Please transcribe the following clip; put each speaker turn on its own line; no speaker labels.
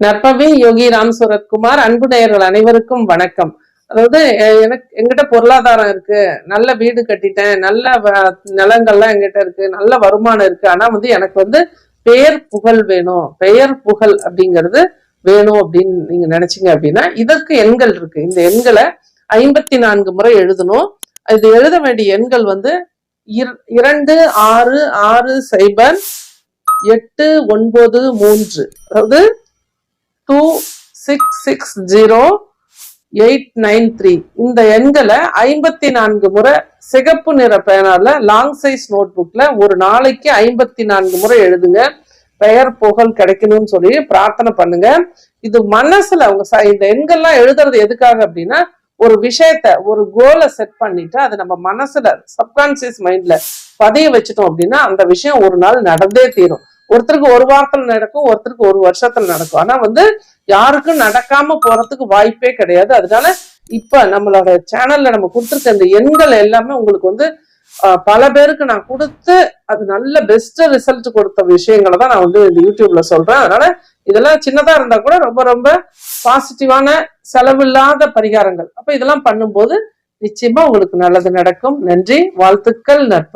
நற்பவி யோகி ராம் சுரத்குமார் அன்பு நேயர்கள் அனைவருக்கும் வணக்கம். அதாவது எனக்கு எங்கிட்ட பொருளாதாரம் இருக்கு நல்ல வீடு கட்டிட்டேன் நல்ல வ- நிலங்கள்லாம் எங்கிட்ட இருக்கு நல்ல வருமானம் இருக்கு. ஆனா வந்து எனக்கு வந்து பெயர் புகழ் வேணும். பெயர் புகழ் அப்படிங்கிறது வேணும் அப்படின்னு நீங்க நினைச்சீங்க அப்படின்னா இதற்கு எண்கள் இருக்கு. இந்த எண்களை ஐம்பத்தி நான்கு முறை எழுதணும். இது எழுத வேண்டிய எண்கள் வந்து இரண்டு ஆறு ஆறு சைபர் எட்டு ஒன்பது மூன்று. அதாவது two six six zero eight nine three இந்த எண்களை ஐம்பத்தி நான்கு முறை சிகப்பு நிற பேனால லாங் சைஸ் நோட் புக்ல ஒரு நாளைக்கு ஐம்பத்தி நான்கு முறை எழுதுங்க. பெயர் புகழ் கிடைக்கணும்னு சொல்லி பிரார்த்தனை பண்ணுங்க. இது மனசுல அவங்க இந்த எண்கள்லாம் எழுதுறது எதுக்காக அப்படின்னா ஒரு விஷயத்த ஒரு கோலை செட் பண்ணிட்டு அதை நம்ம மனசுல சப்கான்சியஸ் மைண்ட்ல பதிய வச்சுட்டோம் அப்படின்னா அந்த விஷயம் ஒரு நாள் நடந்தே தீரும். ஒருத்தருக்கு ஒரு வாரத்துல நடக்கும் ஒருத்தருக்கு ஒரு வருஷத்துல நடக்கும். ஆனா வந்து யாருக்கும் நடக்காம போறதுக்கு வாய்ப்பே கிடையாது. அதனால இப்ப நம்மளோட சேனல்ல நம்ம கொடுத்துருக்க இந்த எண்கள் எல்லாமே உங்களுக்கு வந்து பல பேருக்கு நான் கொடுத்து அது நல்ல பெஸ்ட் ரிசல்ட் கொடுத்த விஷயங்களை தான் நான் வந்து இந்த யூடியூப்ல சொல்றேன். அதனால இதெல்லாம் சின்னதா இருந்தா கூட ரொம்ப ரொம்ப பாசிட்டிவான செலவில்லாத பரிகாரங்கள். அப்ப இதெல்லாம் பண்ணும்போது நிச்சயமா உங்களுக்கு நல்லது நடக்கும். நன்றி. வாழ்த்துக்கள் நட்பு